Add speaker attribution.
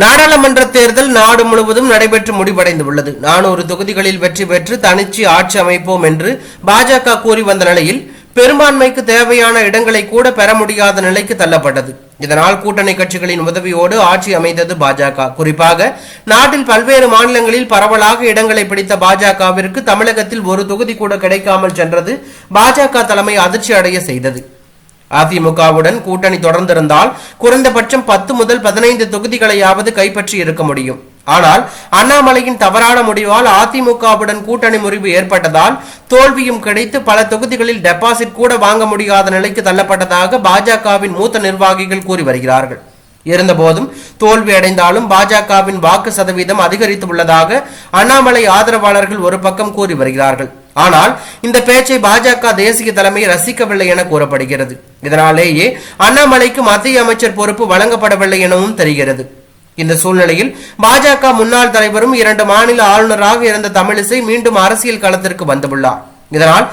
Speaker 1: நாடாளுமன்ற தேர்தல் நாடு முழுவதும் நடைபெற்று முடிவடைந்து உள்ளது நானூறு தொகுதிகளில் வெற்றி பெற்று தனிச்சு ஆட்சி அமைப்போம் என்று பாஜக கூறி வந்த நிலையில் பெரும்பான்மைக்கு தேவையான இடங்களை கூட பெற முடியாத நிலைக்கு தள்ளப்பட்டது. இதனால் கூட்டணி கட்சிகளின் உதவியோடு ஆட்சி அமைந்தது பாஜக. குறிப்பாக நாட்டில் பல்வேறு மாநிலங்களில் பரவலாக இடங்களை பிடித்த பாஜகவிற்கு தமிழகத்தில் ஒரு தொகுதி கூட கிடைக்காமல் சென்றது பாஜக தலைமை அதிர்ச்சி அடைய செய்தது. அதிமுகவுடன் கூட்டணி தொடர்ந்திருந்தால் குறைந்தபட்சம் பத்து முதல் பதினைந்து தொகுதிகளையாவது கைப்பற்றி இருக்க முடியும். ஆனால் அண்ணாமலையின் தவறான முடிவால் அதிமுகவுடன் கூட்டணி முறிவு ஏற்பட்டதால் தோல்வியும் கிடைத்து பல தொகுதிகளில் டெபாசிட் கூட வாங்க முடியாத நிலைக்கு தள்ளப்பட்டதாக பாஜகவின் மூத்த நிர்வாகிகள் கூறி வருகிறார்கள். இருந்தபோதும் தோல்வி அடைந்தாலும் பாஜகவின் வாக்கு சதவீதம் அதிகரித்துள்ளதாக அண்ணாமலை ஆதரவாளர்கள் ஒரு பக்கம் கூறி வருகிறார்கள். ஆனால் இந்த பேச்சை பாஜக தேசிய தலைமை ரசிக்கவில்லை என கூறப்படுகிறது. இதனாலேயே அண்ணாமலைக்கு மத்திய அமைச்சர் பொறுப்பு வழங்கப்படவில்லை எனவும் தெரிகிறது. இந்த சூழ்நிலையில் பாஜக முன்னாள் தலைவரும் இரண்டு மாநில ஆளுநராக இருந்த தமிழிசை மீண்டும் அரசியல் களத்திற்கு வந்துள்ளார். இதனால்